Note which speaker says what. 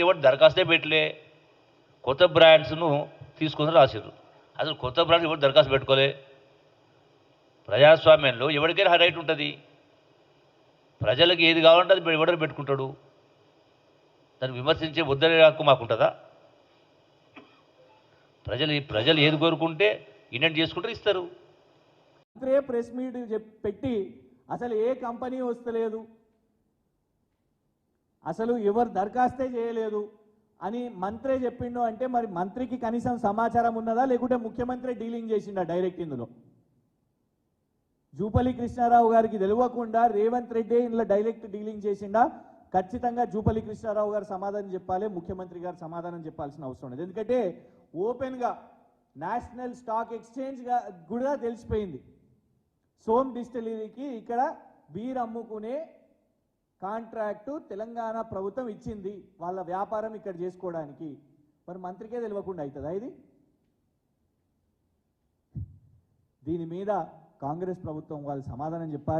Speaker 1: బ్రాండ్కి ఎవరు దరఖాస్తే పెట్టలే. కొత్త బ్రాండ్స్ను తీసుకొని రాసిర్రు. అసలు కొత్త బ్రాండ్ ఎవరు దరఖాస్తు పెట్టుకోలే? ప్రజాస్వామ్యంలో ఎవరికైనా రైట్ ఉంటుంది. ప్రజలకు ఏది కావాలంటే అది ఎవడని పెట్టుకుంటాడు. దాన్ని విమర్శించే వద్దనే హక్కు మాకుంటుందా? ప్రజలు ప్రజలు ఏది కోరుకుంటే ఇండెంట్ చేసుకుంటే ఇస్తారు.
Speaker 2: ప్రెస్ మీట్ పెట్టి అసలు ఏ కంపెనీ వస్తలేదు. అసలు ఎవరు దరఖాస్తే చేయలేదు అని మంత్రే చెప్పిండు అంటే మరి మంత్రికి కనీసం సమాచారం ఉన్నదా? లేకుంటే ముఖ్యమంత్రి డీలింగ్ చేసిండా డైరెక్ట్ ఇందులో? జూపల్లి కృష్ణారావు గారికి తెలియకుండా రేవంత్ రెడ్డి ఇందులో డైరెక్ట్ డీలింగ్ చేసిండా? ఖచ్చితంగా జూపల్లి కృష్ణారావు గారు సమాధానం చెప్పాలి ముఖ్యమంత్రి గారు సమాధానం చెప్పాల్సిన అవసరం లేదు. ఎందుకంటే ఓపెన్గా నేషనల్ స్టాక్ ఎక్స్చేంజ్గా కూడా తెలిసిపోయింది. సోమ్ డిస్టిలరీకి ఇక్కడ బీర్ అమ్ముకునే కాంట్రాక్టు తెలంగాణ ప్రభుత్వం ఇచ్చింది వాళ్ళ వ్యాపారం ఇక్కడ చేసుకోవడానికి. మరి మంత్రికే తెలియకుండా అవుతుందా ఇది? దీని మీద కాంగ్రెస్ ప్రభుత్వం వాళ్ళు సమాధానం చెప్పాలి